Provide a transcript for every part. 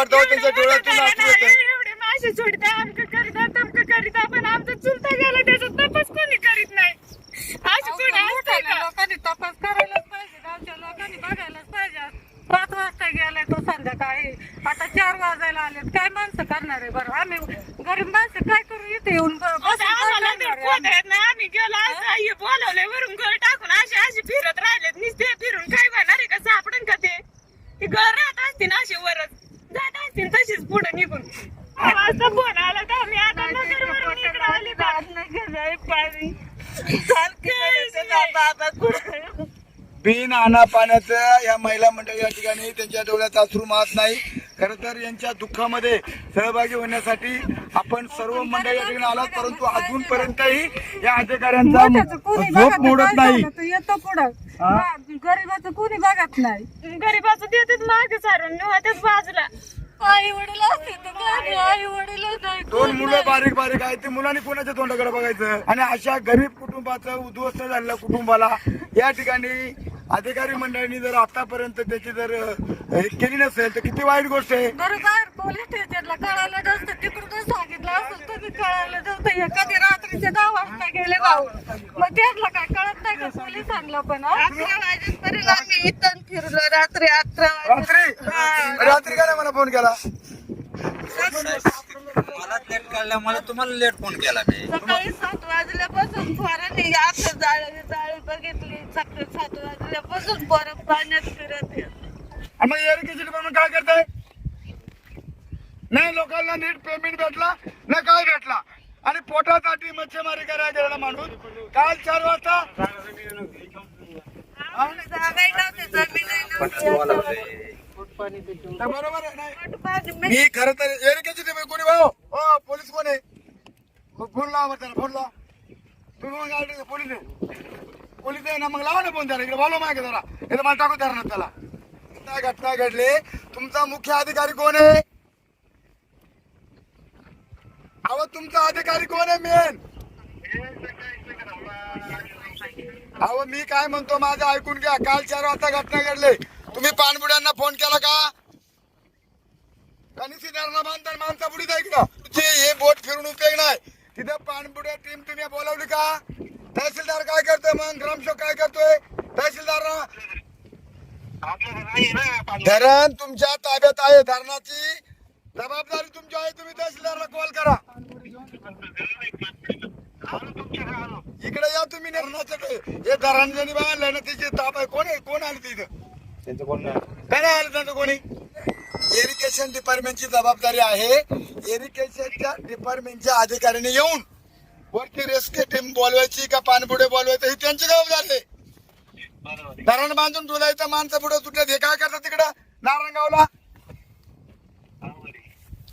वाटतं त्यांच्या डोळ्यातून अश्रू येतं एवढे मासे सोडता आमक करीता तमक करीता पण आमचा चुलता गेला त्याचा तपास कोणी करीत नाही. असं कोणी असतंय का? लोकांनी तपास करायलाच पाहिजे गावच्या लोकांनी बघायलाच पाहिजे. पाच वाजता गेलाय तो संध्याकाळी. आता चार वाजायला आले काय माणसं करणार आहे बरं? आम्ही गरीब माणसं काय करू? इथे येऊन ब- बसून आता काय आम्हाला करणार तर आहे पोट आम्ही? आहेत ना? आम्ही गेलो असं हे? बोलवलंय वरून गळ टाकून असे असे फिरत राहिलेत. नुसते फिरून काय होणार आहे का? सापडन का ते? ते गळ राहत असतील असे वरच. जात असतील तशीच पुढे निघून. वाजता फोन आला तर आम्ही आता नगरवरून इकडे आले तर नाही गेलंय पाणी. सारखी म्हणायचं ना, बाबा कुठं? बिन आणा पाण्याचं या महिला मंडळ या ठिकाणी त्यांच्या डोळ्यात अश्रू माहत नाही. खर तर यांच्या दुःखामध्ये सहभागी होण्यासाठी आपण सर्व मंडळ या ठिकाणी आलात परंतु अजूनपर्यंतही या अधिकाऱ्यांचा झोप मोडत नाही येतो पुढं. हा, गरीबाचं कोणी बघत नाही. गरीबाचं देतात मागे सारून निवात्याच बाजूला. आई वडील असते तर काय आई वडील नाही दोन मुलं बारीक बारीक आहेत ते मुलांनी कोणाच्या तोंडाकडे बघायचं? आणि अशा गरीब कुटुंबाचं उद्ध्वस्त झालेल्या कुटुंबाला या ठिकाणी अधिकारी मंडळांनी जर आतापर्यंत त्याची जर हे केली नसेल तर किती वाईट गोष्ट आहे. बरोबर पोलीस स्टेशनला कळायला नसतं. तिकडून सांगितलं असं तुम्ही कळायला नव्हतं एखादी रात्रीचे दहा वाजता गेले भाऊ. मग त्यांना काय कळत नाही का पोलिसांना पण हा? अकरा वाजेपर्यंत आम्ही इथं फिरलो. रात्री अकरा रात्री? रात्री काय मला फोन केला. मला लेट कळला मला तुम्हाला लेट फोन केला मी. सकाळी सात वाजल्यापासून पोरांनी आता जाळी जाळी बघितली सकाळी सात वाजल्यापासून पोरं पाण्यात फिरत आहेत. मग एरिकेची डिपार्टमेंट काय करताय? नाही लोकांना नीट पेमेंट भेटला ना काय भेटला? आणि पोटासाठी मच्छीमारी करायला गेलेला माणूस काल चार वाजता बरोबर मी खर तर एरिकेची टीम कोणी भाऊ? हो पोलीस कोण आहे? फोन लावा त्याला फोन लावा. तुम्ही मग आले पोलीस आहे. पोलीस आहे ना मग लावा ना फोन त्याला. इकडे बोलवा मागे जरा. इकडे मला टाकू द्या ना त्याला. काय घटना घडली तुमचा मुख्य अधिकारी कोण आहे? अहो तुमचा अधिकारी कोण आहे मेन? अहो मी काय म्हणतो माझं ऐकून घ्या. काल चार वाजता घटना घडले. तुम्ही पाणबुड्यांना फोन केला का? कनिसी बांधताना माणसा बुडीत इकडं. हे बोट फिरून उपयोग नाही. तिथं पाणबुड्या टीम तुम्ही बोलावली का? तहसीलदार काय करतोय मग? ग्रामसेवक काय करतोय? तहसीलदार धरण तुमच्या ताब्यात आहे. धरणाची जबाबदारी तुमची आहे. तुम्ही तहसीलदारला कॉल करा. इकडे या तुम्ही काय? हे धरण ज्यांनी बांधलंय ना त्याची ताप आहे. कोण आहे? कोण आले तिथं? काय नाही आलं त्यांचं कोणी? इरिगेशन डिपार्टमेंटची जबाबदारी आहे. इरिगेशनच्या डिपार्टमेंटच्या अधिकाऱ्याने येऊन वरती रेस्क्यू टीम बोलवायची का पाणबुडे बोलवायचं ही त्यांची जबाबदारी आहे. धरण बांधून ठेवलायचं माणसं पुढे सुटल्यात हे काय करतात तिकडं? नारायणगावला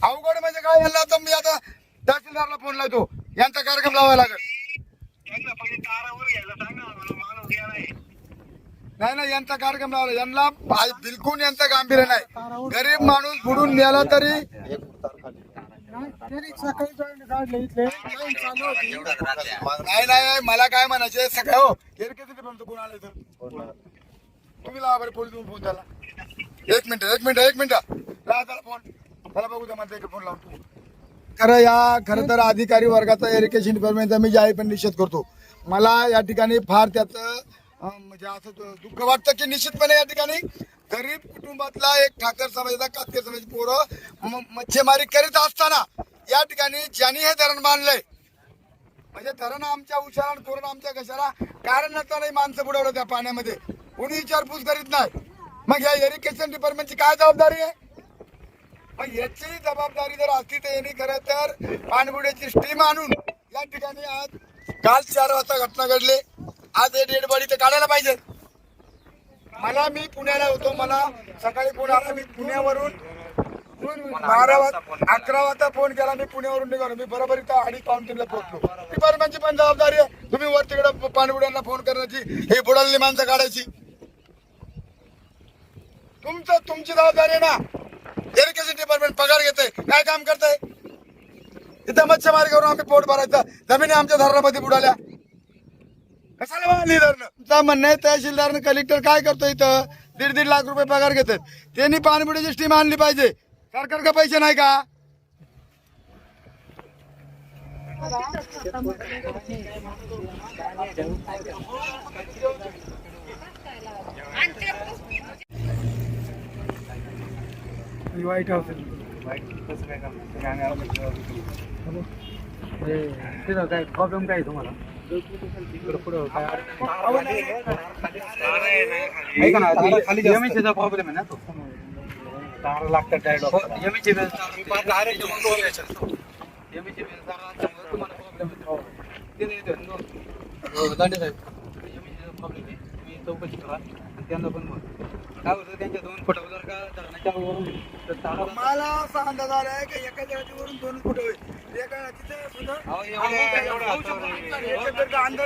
अवघड म्हणजे काय? यांना आता मी आता तहसीलदारला फोन लावतो. यांचा कार्यक्रम लावावा लागेल. नाही. नाही यांचा कार्यक्रम लावला. यांना बा- बिलकुल यांचं गांभीर्य नाही. गरीब माणूस बुडून गेला तरी नाही नाही मला काय म्हणायचे सगळं हो किती म्हणतो कोण आलं तर? तुम्ही लावा बरं पोलीस फोन त्याला. एक मिनिट एक मिनिट एक मिनिट. लावा त्याला फोन. त्याला बघू द्या माझा फोन लावतो खरं या खरं तर अधिकारी वर्गाचा एरिकेशन डिपार्टमेंटचा मी जाहीरपणे निषेध करतो. मला या ठिकाणी फार त्याचं म्हणजे असं दुःख वाटतं की निश्चितपणे या ठिकाणी गरीब कुटुंबातला एक ठाकर समाजाचा कातकर समाजाची पोरं म- मच्छीमारी करीत असताना या ठिकाणी ज्यांनी हे धरण बांधलंय म्हणजे धरण आमच्या उशाला करून आमच्या कशाला कारण नसतानाही माणसं बुडवलं त्या पाण्यामध्ये. कोणी विचारपूस करीत नाही. मग या इरिगेशन डिपार्टमेंटची काय जबाबदारी आहे? मग याची जबाबदारी जर असती तर यांनी खरं तर पाणबुड्याची स्टीम आणून या ठिकाणी आज काल चार वाजता घटना घडली. आज हे डेड बॉडी तर काढायला पाहिजे. मला मी पुण्याला होतो मला सकाळी फोन आला मी पुण्यावरून बारा वाजता अकरा वाजता फोन केला मी पुण्यावरून निघालो. मी बरोबर इथं अडीच पाऊन तीनला पोहोचलो. डिपार्टमेंटची पण जबाबदारी आहे. तुम्ही वर तिकडे पाणबुड्यांना फोन करण्याची हे बुडालेली माणसं काढायची. तुमचं तुमची जबाबदारी आहे ना. इरिगेशन पगार घेते काय काम करताय इथं मच्छीमारी करून आम्ही पोट भरायचं. जमिनी आमच्या धरणामध्ये बुडाल्या. कशाला बांधली धरणं? म्हणणं आहे तहसीलदारनं कलेक्टर काय करतो इथं? दीड दीड लाख रुपये पगार घेतात. त्यांनी पाणबुडीची स्टीम आणली पाहिजे. सरकार का पैसे नाही का? वाईट हाऊस तिथं काय प्रॉब्लेम काय आहे तुम्हाला. पुढं काय ऐका ना एमएससीचा प्रॉब्लेम आहे ना तो तार लागतात डायरेक्ट एमएससी एमएससी तुम्हाला प्रॉब्लेम आहे दांडे साहेब एमएससीचा प्रॉब्लेम आहे तुम्ही चौकशी करा त्यांना पण बोल काय होतं त्यांच्या दोन फुटा जर का धरणाच्या वरून तर तारा मला असा अंदाज आलाय की एका जगाच्या वरून दोन फुट होईल एका तिथे सुद्धा अहो, एवढं- एवढं- अंदाज